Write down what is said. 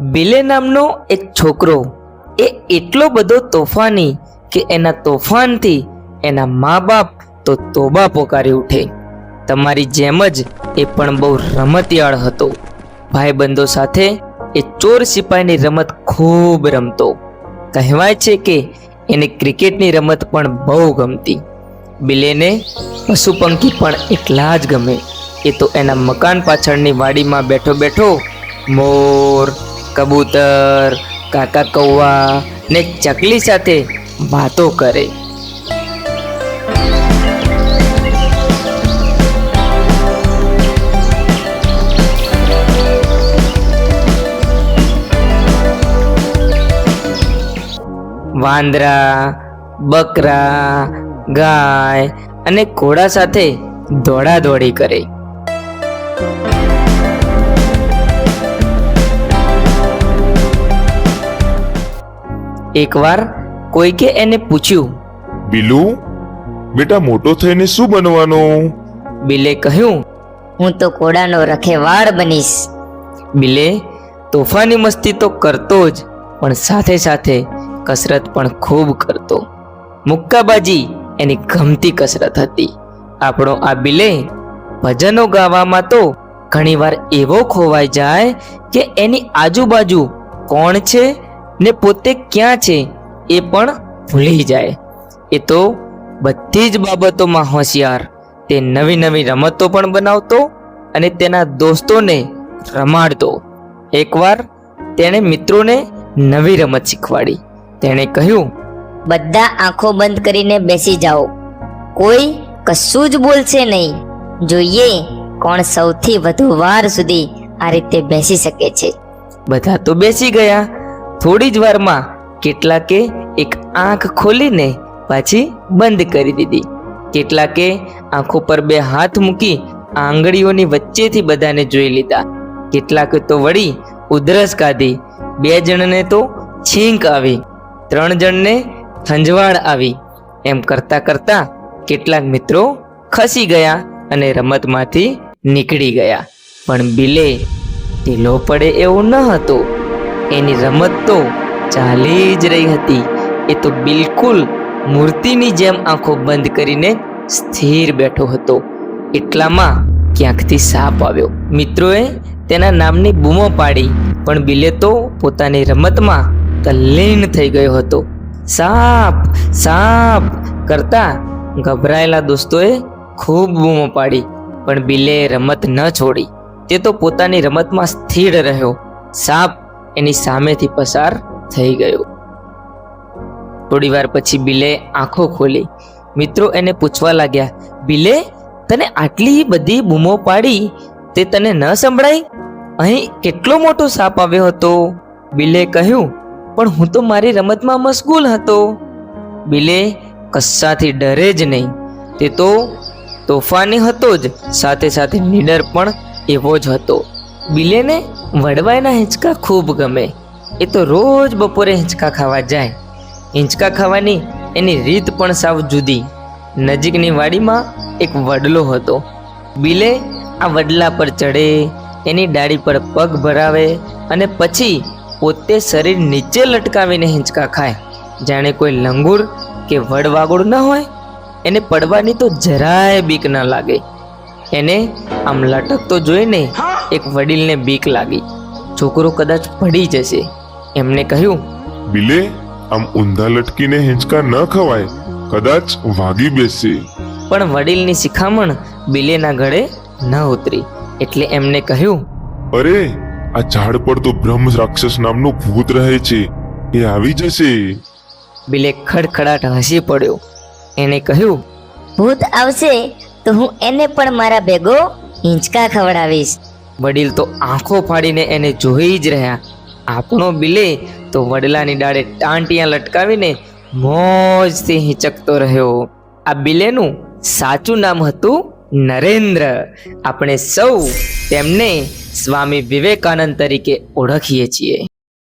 બિલે નામનો એક છોકરો એ એટલો બધો તોફાની કે એના તોફાનથી એના મા બાપ તો તોબા પોકારી ઉઠે. તમારી જેમ જ એ પણ બહુ રમતિયાળ હતો. ભાઈબંધો સાથે એ ચોર સિપાહીની રમત ખૂબ રમતો. કહેવાય છે કે એને ક્રિકેટની રમત પણ બહુ ગમતી. બિલેને પશુ પંખી પણ એટલા જ ગમે. એ તો એના મકાન પાછળની વાડીમાં બેઠો બેઠો મોર કબૂતર, કાકા કૌવા ને ચકલી સાથે વાતો કરે. વાંદરા, બકરા, ગાય અને ઘોડા સાથે દોડા દોડી કરે. એકવાર કોઈકે એને પૂછ્યું બિલુ બેટા મોટો થઈને શું બનવાનું? બિલે કહ્યું હું તો ઘોડાનો રખેવાળ બનીશ. બિલે તોફાની મસ્તી તો કરતો જ પણ સાથે સાથે કસરત પણ ખૂબ કરતો. મુક્કાબાજી એની ગમતી કસરત હતી. આપણો આ બિલે ભજનો ગાવામાં તો ઘણીવાર એવો ખોવાઈ જાય કે એની આજુબાજુ કોણ છે ને પોતે ક્યાં છે એ પણ ભૂલી જાય. એ તો બધી જ બાબતોમાં હોશિયાર. તે નવી નવી રમતો પણ બનાવતો અને તેના દોસ્તોને રમાડતો. એકવાર તેણે મિત્રોને નવી રમત શીખવાડી. તેણે કહ્યું બધા આંખો બંધ કરીને બેસી જાઓ. કોઈ કશું જ બોલશે નહીં. જોઈએ કોણ સૌથી વધુ વાર સુધી આ રીતે બેસી શકે છે. બધા તો બેસી ગયા. થોડી જ વારમાં કેટલાકે એક આંખ ખોલીને પાછી બંધ કરી દીધી. કેટલાકે આંખો પર બે હાથ મૂકી આંગળીઓની વચ્ચેથી બધાને જોઈ લીધા. કેટલાકે તો વળી ઉધરસ કાઢી, બે જણને તો છીંક આવી, ત્રણ જણને ખંજવાળ આવી. એમ કરતા કરતા કેટલાક મિત્રો ખસી ગયા અને રમતમાંથી નીકળી ગયા. પણ બિલે ઢીલો પડે એવું ન હતું. એની રમત તો ચાલી જ રહી હતી. એ તો બિલકુલ મૂર્તિની જેમ આંખો બંધ કરીને સ્થિર બેઠો હતો. એટલામાં ક્યાંકથી સાપ આવ્યો? મિત્રોએ તેના નામની બૂમો પાડી, પણ બિલે તો પોતાની રમતમાં તલ્લીન થઈ ગયો હતો. સાપ સાપ કરતા ગભરાયેલા દોસ્તોએ ખૂબ બૂમો પાડી, પણ બિલે રમત ન છોડી. તે તો પોતાની રમતમાં સ્થિર રહ્યો. સાપ એની સામેથી પસાર થઈ ગયો. થોડી વાર પછી બિલે આંખો ખોલી. મિત્રો એને પૂછવા લાગ્યા, બિલે, તને આટલી બધી બૂમો પાડી? તે તને ન સંભળાઈ અહીં કેટલો મોટો સાપ આવ્યો હતો? બિલે કહ્યું, પણ હું તો મારી રમતમાં મશગુલ હતો. બિલે કશાથી ડરે જ નહીં. તે તો તોફાની હતો જ, સાથે સાથે નીડર પણ એવો જ હતો. બિલેને વડવાઈના હિંચકા ખૂબ ગમે. એ તો રોજ બપોરે હિંચકા ખાવા જાય. હિંચકા ખાવાની એની રીત પણ સાવ જુદી. નજીકની વાડીમાં એક વડલો હતો. બિલે આ વડલા પર ચડે, એની ડાળી પર પગ ભરાવે અને પછી પોતે શરીર નીચે લટકાવીને હિંચકા ખાય. જાણે કોઈ લંગૂર કે વડવાગોળ ન હોય, એને પડવાની તો જરાય બીક ન લાગે. એને આમ લટકતો જોઈને એક વડીલને બીક લાગી. છોકરો કદાચ પડી જશે. એમને કહ્યું બિલે આમ ઊંધા લટકીને હિંચકા ન ખવાય. કદાચ વાગી બેસશે પણ વડીલની શિખામણ બિલેના ગળે ન ઉતરી. એટલે એમને કહ્યું અરે આ ઝાડ પર તો બ્રહ્મ રાક્ષસ નામનું ભૂત રહે છે. એ આવી જશે. બિલે ખડખડાટ હસી પડ્યો. એને કહ્યું ભૂત આવશે તો હું એને પણ મારા ભેગો હિંચકા ખવડાવીશ. વડીલ તો આંખો ફાડીને એને જોઈ જ રહ્યા. આપણો બિલે તો વડલાની ડાળે ટાંટિયા લટકાવીને મોજથી હિંચકતો રહ્યો. આ બિલેનું સાચું નામ હતું નરેન્દ્ર. આપણે સૌ તેમને સ્વામી વિવેકાનંદ તરીકે ઓળખીએ છીએ.